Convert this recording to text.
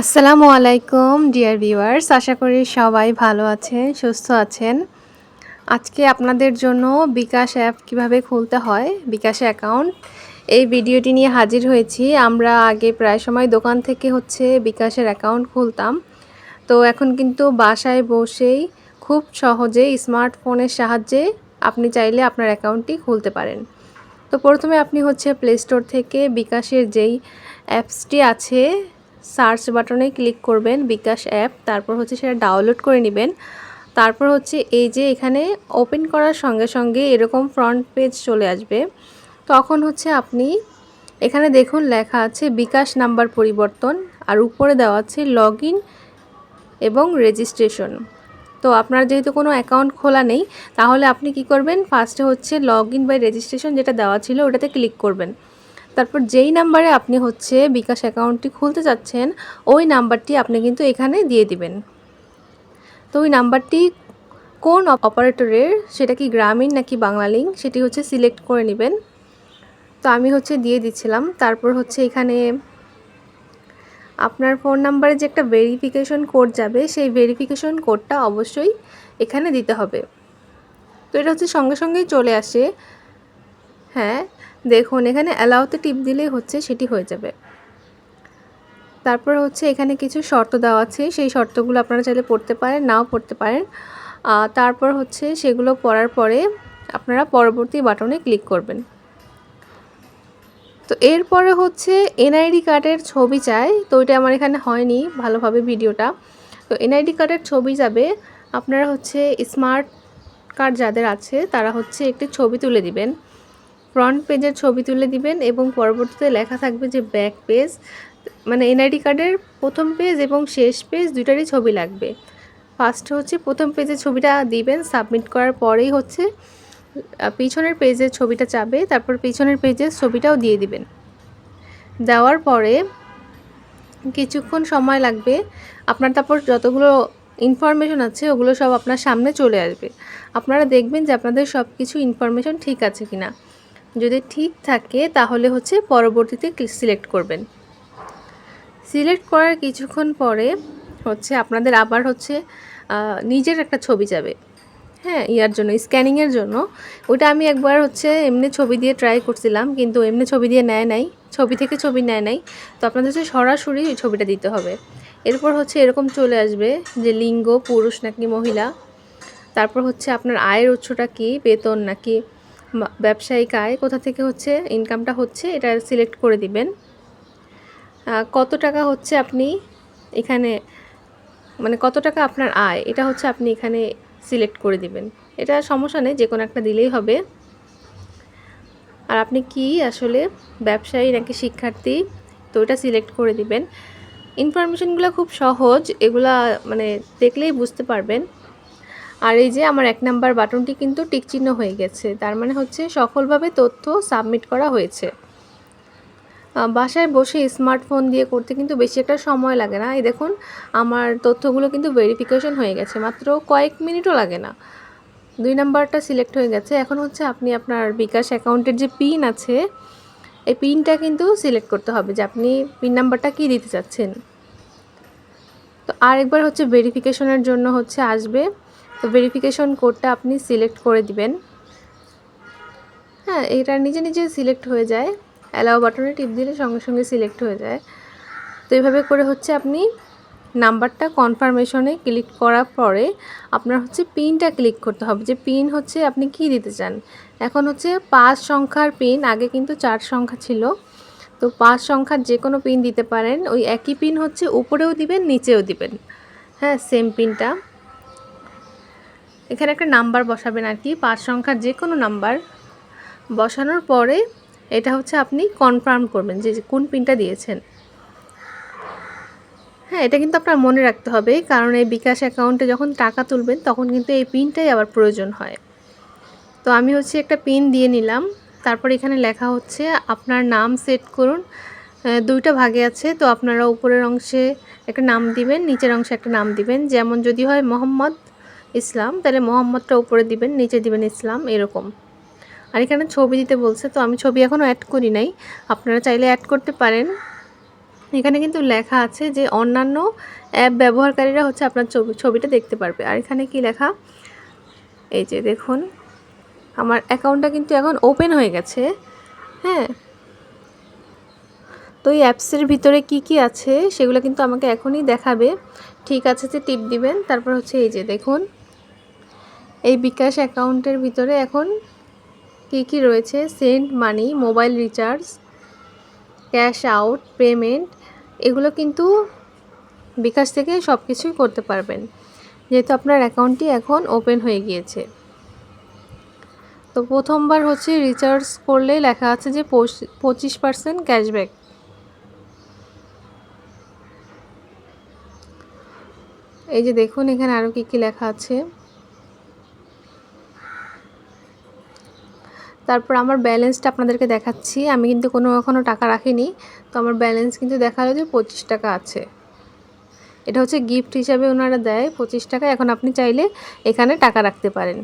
আসসালামু আলাইকুম, dear viewers. আশা করি সবাই ভালো আছেন, সুস্থ আছেন। আজকে আপনাদের জন্য বিকাশ অ্যাপ কীভাবে খুলতে হয়, বিকাশ অ্যাকাউন্ট। এই ভিডিওটি নিয়ে হাজির হয়েছি। আমরা আগে প্রায় সময় দোকান থেকে হচ্ছে বিকাশের অ্যাকাউন্ট খুলতাম। তো এখন কিন্তু বাসায় বসেই খুব সহজে স্মার্টফোনের সাহায্যে আপনি চাইলে আপনার অ্যাকাউন্টটি খুলতে পারেন। তো প্রথমে আপনি হচ্ছে প্লে স্টোর থেকে বিকাশের যেই অ্যাপসটি আছে সার্চ বাটনে ক্লিক করবেন বিকাশ অ্যাপ, তারপর হচ্ছে সেটা ডাউনলোড করে নেবেন। তারপর হচ্ছে এই যে এখানে ওপেন করার সঙ্গে সঙ্গে এরকম ফ্রন্ট পেজ চলে আসবে। তখন হচ্ছে আপনি এখানে দেখুন লেখা আছে বিকাশ নাম্বার পরিবর্তন, আর উপরে দেওয়া আছে লগ এবং রেজিস্ট্রেশন। তো আপনার যেহেতু কোনো অ্যাকাউন্ট খোলা নেই, তাহলে আপনি কি করবেন? ফার্স্টে হচ্ছে লগ ইন বাই রেজিস্ট্রেশন যেটা দেওয়া ছিল ওটাতে ক্লিক করবেন। তারপর যেই নাম্বারে আপনি হচ্ছে বিকাশ অ্যাকাউন্টটি খুলতে চাচ্ছেন, ওই নাম্বারটি আপনি কিন্তু এখানে দিয়ে দিবেন। তো ওই নাম্বারটি কোন অপারেটরের, সেটা কি গ্রামীণ নাকি বাংলা লিঙ্ক, সেটি হচ্ছে সিলেক্ট করে নেবেন। তো আমি হচ্ছে দিয়ে দিচ্ছিলাম। তারপর হচ্ছে এখানে আপনার ফোন নাম্বারে যে একটা ভেরিফিকেশন কোড যাবে, সেই ভেরিফিকেশন কোডটা অবশ্যই এখানে দিতে হবে। তো এটা হচ্ছে সঙ্গে সঙ্গেই চলে আসে। হ্যাঁ দেখুন, এখানে অ্যালাউতে টিপ দিলেই হচ্ছে, সেটি হয়ে যাবে। তারপর হচ্ছে এখানে কিছু শর্ত দেওয়া আছে, সেই শর্তগুলো আপনারা চাইলে পড়তে পারেন, নাও পড়তে পারেন। তারপর হচ্ছে সেগুলো পড়ার পরে আপনারা পরবর্তী বাটনে ক্লিক করবেন। তো এরপরে হচ্ছে এনআইডি কার্ডের ছবি চাই, তো ওইটা আমার এখানে হয়নি ভালোভাবে ভিডিওটা। তো এনআইডি কার্ডের ছবি যাবে, আপনারা হচ্ছে স্মার্ট কার্ড যাদের আছে, তারা হচ্ছে একটি ছবি তুলে দিবেন। ফ্রন্ট পেজের ছবি তুলে দিবেন এবং পরবর্তীতে লেখা থাকবে যে ব্যাক পেজ মানে এনআইডি কার্ডের প্রথম পেজ এবং শেষ পেজ দুইটারই ছবি লাগবে। ফার্স্ট হচ্ছে প্রথম পেজের ছবিটা দিবেন সাবমিট করার পরেই হচ্ছে পিছনের পেজের ছবিটা চাবে, তারপর পিছনের পেজের ছবিটাও দিয়ে দিবেন। দেওয়ার পরে কিছুক্ষণ সময় লাগবে, আপনার তারপর যতগুলো ইনফরমেশন আছে ওগুলো সব আপনার সামনে চলে আসবে। আপনারা দেখবেন যে আপনাদের সব কিছু ইনফরমেশন ঠিক আছে কিনা। যদি ঠিক থাকে, তাহলে হচ্ছে পরবর্তীতে সিলেক্ট করবেন। সিলেক্ট করার কিছুক্ষণ পরে হচ্ছে আপনাদের আবার হচ্ছে নিজের একটা ছবি যাবে। হ্যাঁ ইয়ার জন্য স্ক্যানিংয়ের জন্য। ওটা আমি একবার হচ্ছে এমনি ছবি দিয়ে ট্রাই করছিলাম, কিন্তু এমনি ছবি দিয়ে নেয় নাই, ছবি থেকে ছবি নেয় নাই। তো আপনাদের হচ্ছে সরাসরি ওই ছবিটা দিতে হবে। এরপর হচ্ছে এরকম চলে আসবে যে লিঙ্গ, পুরুষ নাকি মহিলা। তারপর হচ্ছে আপনার আয়ের উৎসটা কি, বেতন নাকি। ব্যবসায়িক আয় কোথা থেকে হচ্ছে ইনকামটা হচ্ছে এটা সিলেক্ট করে দিবেন। কত টাকা হচ্ছে আপনি এখানে মানে কত টাকা আপনার আয়, এটা হচ্ছে আপনি এখানে সিলেক্ট করে দিবেন। এটা সমস্যা নেই যে কোনো একটা দিলেই হবে। আর আপনি কি আসলে ব্যবসায়ী নাকি শিক্ষার্থী, তো এটা সিলেক্ট করে দিবেন। ইনফরমেশনগুলো খুব সহজ, এগুলা মানে দেখলেই বুঝতে পারবেন। আর এই যে আমার এক নাম্বার বাটনটি কিন্তু টিকচিহ্ন হয়ে গেছে। তার মানে হচ্ছে সফলভাবে তথ্য সাবমিট করা হয়েছে। বাসায় বসে স্মার্টফোন দিয়ে করতে কিন্তু বেশি একটা সময় লাগে না। এই দেখুন, আমার তথ্যগুলো কিন্তু ভেরিফিকেশন হয়ে গেছে। মাত্র কয়েক মিনিটও লাগে না। দুই নাম্বারটা সিলেক্ট হয়ে গেছে। এখন হচ্ছে আপনি আপনার বিকাশ অ্যাকাউন্টের যে পিন আছে, এই পিনটা কিন্তু সিলেক্ট করতে হবে যে আপনি পিন নাম্বারটা কী দিতে চাচ্ছেন। তো আরেকবার হচ্ছে ভেরিফিকেশনের জন্য হচ্ছে আসবে। তো ভেরিফিকেশন কোডটা আপনি সিলেক্ট করে দিবেন। হ্যাঁ এটা নিজে নিজে সিলেক্ট হয়ে যায়। অ্যালাও বাটনে টিপ দিলে সঙ্গে সঙ্গে সিলেক্ট হয়ে যায়। তো এইভাবে করে হচ্ছে আপনি নাম্বারটা কনফার্মেশনে ক্লিক করার পরে আপনার হচ্ছে পিনটা ক্লিক করতে হবে। যে পিন হচ্ছে আপনি কি দিতে চান? এখন হচ্ছে পাঁচ সংখ্যার পিন আগে কিন্তু চার সংখ্যা ছিল। তো পাঁচ সংখ্যার যে কোনো পিন দিতে পারেন। ওই একই পিন হচ্ছে উপরেও দিবেন, নিচেও দিবেন। হ্যাঁ সেম পিনটা এখানে একটা নাম্বার বসাবেন আর কি, পাঁচ সংখ্যার যে কোনো নাম্বার বসানোর পরে এটা হচ্ছে আপনি কনফার্ম করবেন যে কোন পিনটা দিয়েছেন। হ্যাঁ এটা কিন্তু আপনার মনে রাখতে হবে, কারণ এই বিকাশ অ্যাকাউন্টে যখন টাকা তুলবেন, তখন কিন্তু এই পিনটাই আবার প্রয়োজন হয়। তো আমি হচ্ছে একটা পিন দিয়ে নিলাম, তারপর এখানে লেখা হচ্ছে আপনার নাম সেট করুন দুইটা ভাগে আছে, তো আপনারা উপরের অংশে একটা নাম দিবেন, নিচের অংশে একটা নাম দিবেন। যেমন যদি হয় মোহাম্মদ ইসলাম, তাহলে মোহাম্মদটা উপরে দিবেন, নিচে দিবেন ইসলাম, এরকম। আর এখানে ছবি দিতে বলছে, তো আমি ছবি এখনও অ্যাড করি নাই। আপনারা চাইলে অ্যাড করতে পারেন। এখানে কিন্তু লেখা আছে যে, অন্যান্য অ্যাপ ব্যবহারকারীরা হচ্ছে আপনার ছবি, ছবিটা দেখতে পারবে। আর এখানে কি লেখা? এই যে দেখুন, আমার অ্যাকাউন্টটা কিন্তু এখন ওপেন হয়ে গেছে। হ্যাঁ। তো এই অ্যাপসের ভিতরে কি কি আছে, সেগুলো কিন্তু আমাকে এখনই দেখাবে। ঠিক আছে যে টিপ দিবেন, তারপর হচ্ছে এই যে দেখুন। এই বিকাশ অ্যাকাউন্টের ভিতরে এখন কি কি রয়েছে? Send money, mobile recharge, cash out, payment, এগুলো কিন্তু বিকাশ থেকে সব কিছুই করতে পারবেন। যেহেতু আপনার অ্যাকাউন্টটি এখন ওপেন হয়ে গিয়েছে। তো প্রথমবার হচ্ছে রিচার্জ করলে লেখা আছে যে পঁচিশ পার্সেন্ট ক্যাশব্যাক। এই যে দেখুন, এখানে আরও কী কী লেখা আছে। তারপর আমার ব্যালেন্সটা আপনাদেরকে দেখাচ্ছি। আমি কিন্তু কোনো এখনও টাকা রাখিনি। তো আমার ব্যালেন্স কিন্তু দেখাল যে পঁচিশ টাকা আছে। এটা হচ্ছে গিফট হিসাবে ওনারা দেয়। পঁচিশ টাকা এখন আপনি চাইলে এখানে টাকা রাখতে পারেন।